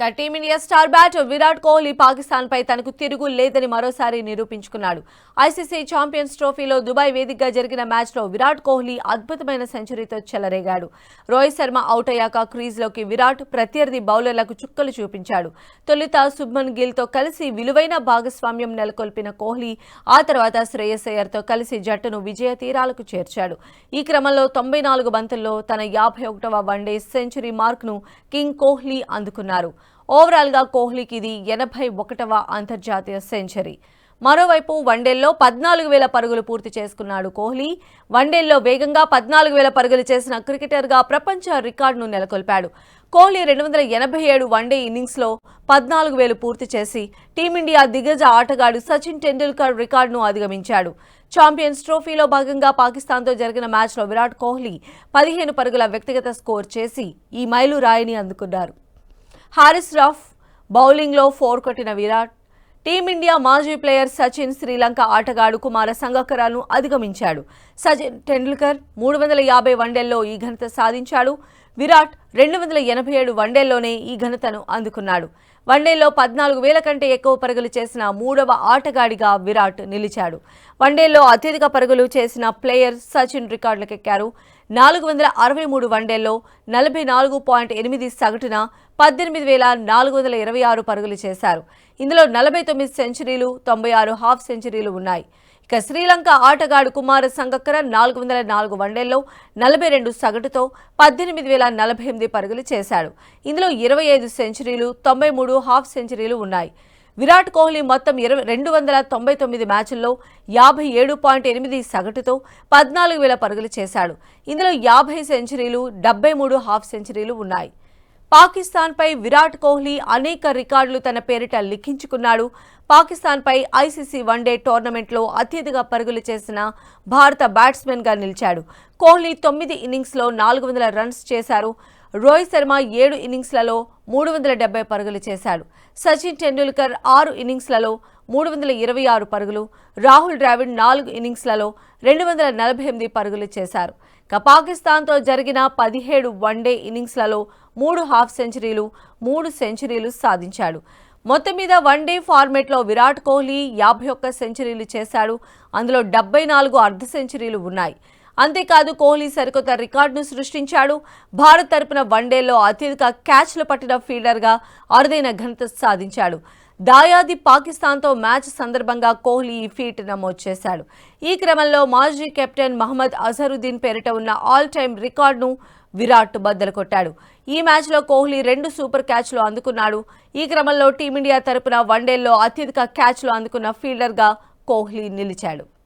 ఇక team India star batter Virat Kohli పాకిస్తాన్పై తనకు తిరుగు లేదని మరోసారి నిరూపించుకున్నాడు. ఐసీసీ ఛాంపియన్స్ ట్రోఫీలో దుబాయ్ వేదికగా జరిగిన మ్యాచ్లో విరాట్ కోహ్లీ అద్భుతమైన సెంచరీతో చెలరేగాడు. రోహిత్ శర్మ అవుట్ అయ్యాక క్రీజ్లోకి విరాట్ ప్రత్యర్థి బౌలర్లకు చుక్కలు చూపించాడు. తొలుత శుభ్మన్ గిల్తో కలిసి విలువైన భాగస్వామ్యం నెలకొల్పిన కోహ్లీ ఆ తర్వాత శ్రేయస్ అయ్యర్తో కలిసి జట్టును విజయ తీరాలకు చేర్చాడు. ఈ క్రమంలో తొంభై నాలుగు బంతుల్లో తన యాభై ఒకటవ వన్డే సెంచరీ మార్క్ను కింగ్ కోహ్లీ అందుకున్నారు. ఓవరాల్గా కోహ్లీకి ఇది ఎనభై ఒకటవ అంతర్జాతీయ సెంచరీ. మరోవైపు వన్డేల్లో పద్నాలుగు వేల పరుగులు పూర్తి చేసుకున్నాడు కోహ్లీ. వన్డేల్లో వేగంగా పద్నాలుగు వేల పరుగులు చేసిన క్రికెటర్గా ప్రపంచ రికార్డును నెలకొల్పాడు. కోహ్లీ రెండు వందల ఎనభై ఏడు వన్డే ఇన్నింగ్స్లో పద్నాలుగు వేలు పూర్తి చేసి టీమిండియా దిగ్గజ ఆటగాడు సచిన్ టెండూల్కర్ రికార్డును అధిగమించాడు. ఛాంపియన్స్ ట్రోఫీలో భాగంగా పాకిస్తాన్తో జరిగిన మ్యాచ్లో విరాట్ కోహ్లీ పదిహేను పరుగుల వ్యక్తిగత స్కోర్ చేసి ఈ మైలు రాయిని అందుకున్నారు. హారిస్ రాఫ్ బౌలింగ్లో ఫోర్ కొట్టిన విరాట్ టీమిండియా మాజీ ప్లేయర్ సచిన్ శ్రీలంక ఆటగాడు కుమార సంగక్కరాను అధిగమించాడు. సచిన్ టెండూల్కర్ మూడు వందల యాభై వన్డేల్లో ఈ ఘనత సాధించాడు. విరాట్ రెండు వందల ఎనభై ఏడు వన్డేల్లోనే ఈ ఘనతను అందుకున్నాడు. వన్డేలో పద్నాలుగు వేల కంటే ఎక్కువ పరుగులు చేసిన మూడవ ఆటగాడిగా విరాట్ నిలిచాడు. వన్డేల్లో అత్యధిక పరుగులు చేసిన ప్లేయర్ సచిన్ రికార్డులకెక్కారు. నాలుగు వందల అరవై మూడు వన్డేల్లో నలభై నాలుగు పాయింట్ ఎనిమిది సగటున పద్దెనిమిది వేల నాలుగు వందల ఇరవై ఆరు పరుగులు చేశారు. ఇందులో నలభై తొమ్మిది సెంచరీలు తొంభై ఆరు హాఫ్ సెంచరీలు ఉన్నాయి. ఇక శ్రీలంక ఆటగాడు కుమార సంగక్కర నాలుగు వందల నాలుగు వన్డేల్లో నలభై రెండు సగటుతో పద్దెనిమిది వేల నలభై ఎనిమిది పరుగులు చేశాడు. ఇందులో ఇరవై ఐదు సెంచరీలు తొంభై మూడు హాఫ్ సెంచరీలు ఉన్నాయి. విరాట్ కోహ్లీ మొత్తం ఇరవై రెండు వందల తొంభై తొమ్మిది మ్యాచ్ల్లో యాభై ఏడు పాయింట్ ఎనిమిది సగటుతో పద్నాలుగు వేల పరుగులు చేశాడు. ఇందులో యాభై సెంచరీలు డెబ్బై మూడు హాఫ్ సెంచరీలు ఉన్నాయి. పాకిస్తాన్పై విరాట్ కోహ్లీ అనేక రికార్డులు తన పేరిట లిఖించుకున్నాడు. పాకిస్తాన్పై ఐసీసీ వన్డే టోర్నమెంట్లో అత్యధిక పరుగులు చేసిన భారత బ్యాట్స్మెన్గా నిలిచాడు. కోహ్లీ తొమ్మిది ఇన్నింగ్స్లో నాలుగు వందల రన్స్ చేశారు. రోహిత్ శర్మ ఏడు ఇన్నింగ్స్లలో మూడు వందల డెబ్బై పరుగులు చేశాడు. సచిన్ టెండూల్కర్ ఆరు ఇన్నింగ్స్లలో మూడు వందల ఇరవై ఆరు పరుగులు రాహుల్ ద్రావిడ్ నాలుగు ఇన్నింగ్స్లలో రెండు వందల నలభై ఎనిమిది పరుగులు చేశారు. ఇక పాకిస్తాన్తో జరిగిన పదిహేడు వన్డే ఇన్నింగ్స్లలో మూడు హాఫ్ సెంచరీలు మూడు సెంచరీలు సాధించాడు. మొత్తం మీద వన్డే ఫార్మేట్లో విరాట్ కోహ్లీ యాభై ఒక్క సెంచరీలు చేశాడు. అందులో డెబ్బై నాలుగు అర్ధ సెంచరీలు ఉన్నాయి. అంతేకాదు కోహ్లీ సరికొత్త రికార్డును సృష్టించాడు. భారత్ తరపున వన్డేలో అత్యధిక క్యాచ్లు పట్టిన ఫీల్డర్గా అరుదైన ఘనత సాధించాడు. దాయాది పాకిస్తాన్తో మ్యాచ్ సందర్భంగా కోహ్లీ ఈ ఫీట్ నమోదు చేశాడు. ఈ క్రమంలో మాజీ కెప్టెన్ మహమ్మద్ అజరుద్దీన్ పేరిట ఉన్న ఆల్ టైమ్ రికార్డును విరాట్ బద్దలు కొట్టాడు. ఈ మ్యాచ్లో కోహ్లీ రెండు సూపర్ క్యాచ్లు అందుకున్నాడు. ఈ క్రమంలో టీమిండియా తరపున వన్డేల్లో అత్యధిక క్యాచ్లు అందుకున్న ఫీల్డర్గా కోహ్లీ నిలిచాడు.